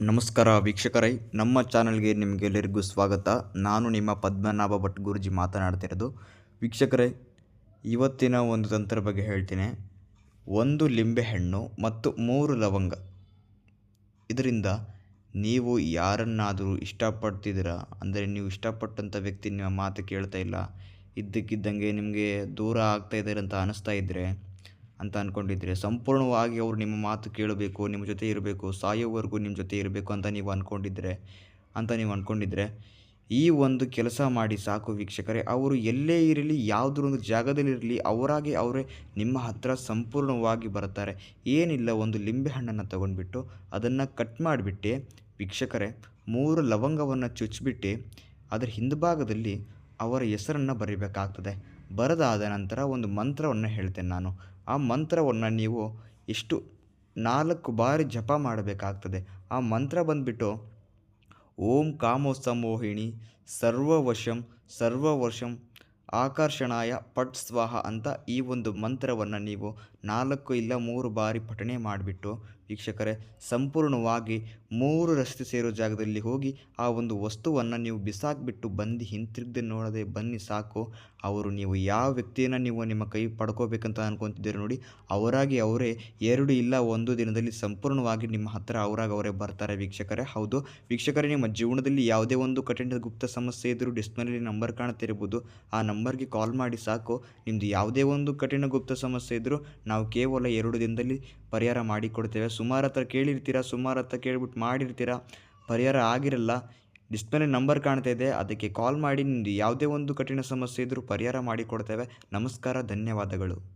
ನಮಸ್ಕಾರ ವೀಕ್ಷಕರೇ, ನಮ್ಮ ಚಾನಲ್ಗೆ ನಿಮಗೆಲ್ಲರಿಗೂ ಸ್ವಾಗತ. ನಾನು ನಿಮ್ಮ ಪದ್ಮನಾಭ ಭಟ್ ಗುರುಜಿ ಮಾತನಾಡ್ತಿರೋದು. ವೀಕ್ಷಕರೇ, ಇವತ್ತಿನ ಒಂದು ತಂತ್ರ ಬಗ್ಗೆ ಹೇಳ್ತೀನಿ. ಒಂದು ಲಿಂಬೆಹಣ್ಣು ಮತ್ತು ಮೂರು ಲವಂಗ. ಇದರಿಂದ ನೀವು ಯಾರನ್ನಾದರೂ ಇಷ್ಟಪಡ್ತಿದ್ದೀರಾ? ಅಂದರೆ ನೀವು ಇಷ್ಟಪಟ್ಟಂಥ ವ್ಯಕ್ತಿ ನಿಮ್ಮ ಮಾತು ಕೇಳ್ತಾ ಇಲ್ಲ. ಇದ್ದಕ್ಕಿದ್ದಂಗೆ ನಿಮಗೆ ದೂರ ಆಗ್ತಾ ಅಂತ ಅನಿಸ್ತಾ ಇದ್ದರೆ ಅಂತ ಅಂದ್ಕೊಂಡಿದ್ರೆ ಸಂಪೂರ್ಣವಾಗಿ ಅವರು ನಿಮ್ಮ ಮಾತು ಕೇಳಬೇಕು, ನಿಮ್ಮ ಜೊತೆ ಇರಬೇಕು, ಸಾಯೋವರೆಗೂ ನಿಮ್ಮ ಜೊತೆ ಇರಬೇಕು ಅಂತ ನೀವು ಅಂದ್ಕೊಂಡಿದ್ರೆ ಅಂತ ನೀವು ಅಂದ್ಕೊಂಡಿದ್ರೆ ಈ ಒಂದು ಕೆಲಸ ಮಾಡಿ ಸಾಕು ವೀಕ್ಷಕರೇ. ಅವರು ಎಲ್ಲೇ ಇರಲಿ, ಯಾವುದ್ರ ಒಂದು ಜಾಗದಲ್ಲಿರಲಿ ಅವರಾಗಿ ಅವರೇ ನಿಮ್ಮ ಹತ್ರ ಸಂಪೂರ್ಣವಾಗಿ ಬರ್ತಾರೆ ಏನಿಲ್ಲ, ಒಂದು ಲಿಂಬೆ ಹಣ್ಣನ್ನು ತಗೊಂಡ್ಬಿಟ್ಟು ಅದನ್ನು ಕಟ್ ಮಾಡಿಬಿಟ್ಟು ವೀಕ್ಷಕರೇ, ಮೂರು ಲವಂಗವನ್ನು ಚುಚ್ಚಿಬಿಟ್ಟು ಅದರ ಹಿಂದುಭಾಗದಲ್ಲಿ ಅವರ ಹೆಸರನ್ನು ಬರೀಬೇಕಾಗ್ತದೆ. ಬರೆದಾದ ನಂತರ ಒಂದು ಮಂತ್ರವನ್ನು ಹೇಳ್ತೇನೆ ನಾನು. ಆ ಮಂತ್ರವನ್ನು ನೀವು ಎಷ್ಟು ನಾಲ್ಕು ಬಾರಿ ಜಪ ಮಾಡಬೇಕಾಗ್ತದೆ. ಆ ಮಂತ್ರ ಬಂದುಬಿಟ್ಟು, ಓಂ ಕಾಮೋತ್ಸಮೋಹಿಣಿ ಸರ್ವವಶಂ ಸರ್ವವರ್ಷಂ ಆಕರ್ಷಣಾಯ ಪಟ್ ಸ್ವಾಹ ಅಂತ ಈ ಒಂದು ಮಂತ್ರವನ್ನು ನೀವು ನಾಲ್ಕು ಇಲ್ಲ ಮೂರು ಬಾರಿ ಪಠಣೆ ಮಾಡಿಬಿಟ್ಟು ವೀಕ್ಷಕರೇ, ಸಂಪೂರ್ಣವಾಗಿ ಮೂರು ರಸ್ತೆ ಸೇರೋ ಜಾಗದಲ್ಲಿ ಹೋಗಿ ಆ ಒಂದು ವಸ್ತುವನ್ನು ನೀವು ಬಿಸಾಕ್ಬಿಟ್ಟು ಬಂದು ಹಿಂತಿರುಗದೆ ನೋಡದೆ ಬನ್ನಿ ಸಾಕು. ಅವರು ನೀವು ಯಾವ ವ್ಯಕ್ತಿಯನ್ನು ನೀವು ನಿಮ್ಮ ಕೈ ಪಡ್ಕೋಬೇಕಂತ ಅನ್ಕೊತಿದ್ದೀರಿ ನೋಡಿ, ಅವರಾಗಿ ಅವರೇ ಎರಡು ಇಲ್ಲ ಒಂದು ದಿನದಲ್ಲಿ ಸಂಪೂರ್ಣವಾಗಿ ನಿಮ್ಮ ಹತ್ತಿರ ಅವರಾಗಿ ಅವರೇ ಬರ್ತಾರೆ ವೀಕ್ಷಕರೇ. ಹೌದು, ವೀಕ್ಷಕರೇ, ನಿಮ್ಮ ಜೀವನದಲ್ಲಿ ಯಾವುದೇ ಒಂದು ಕಠಿಣ ಗುಪ್ತ ಸಮಸ್ಯೆ ಇದ್ದರೂ ಡಿಸ್ಪ್ಲೇಲಿ ನಂಬರ್ ಕಾಣ್ತಿರ್ಬೋದು ಆ ನಂಬರ್ಗೆ ಕಾಲ್ ಮಾಡಿ ಸಾಕು. ನಿಮ್ಮದು ಯಾವುದೇ ಒಂದು ಕಠಿಣ ಗುಪ್ತ ಸಮಸ್ಯೆ ಇದ್ದರೂ ನಾವು ಕೇವಲ ಎರಡು ದಿನದಲ್ಲಿ ಪರಿಹಾರ ಮಾಡಿಕೊಡ್ತೇವೆ. ಸುಮಾರು ಹತ್ರ ಕೇಳಿರ್ತೀರ ಸುಮಾರು ಹತ್ರ ಕೇಳಿಬಿಟ್ಟು ಮಾಡಿರ್ತೀರ? ಪರಿಹಾರ ಆಗಿರಲ್ಲ. ಡಿಸ್ಪ್ಲೇ ನಂಬರ್ ಕಾಣ್ತಾ ಇದೆ. ಅದಕ್ಕೆ ಕಾಲ್ ಮಾಡಿ. ನಿಮ್ಮದು ಯಾವುದೇ ಒಂದು ಕಠಿಣ ಸಮಸ್ಯೆ ಇದ್ದರೂ ಪರಿಹಾರ ಮಾಡಿಕೊಡ್ತೇವೆ. ನಮಸ್ಕಾರ, ಧನ್ಯವಾದಗಳು.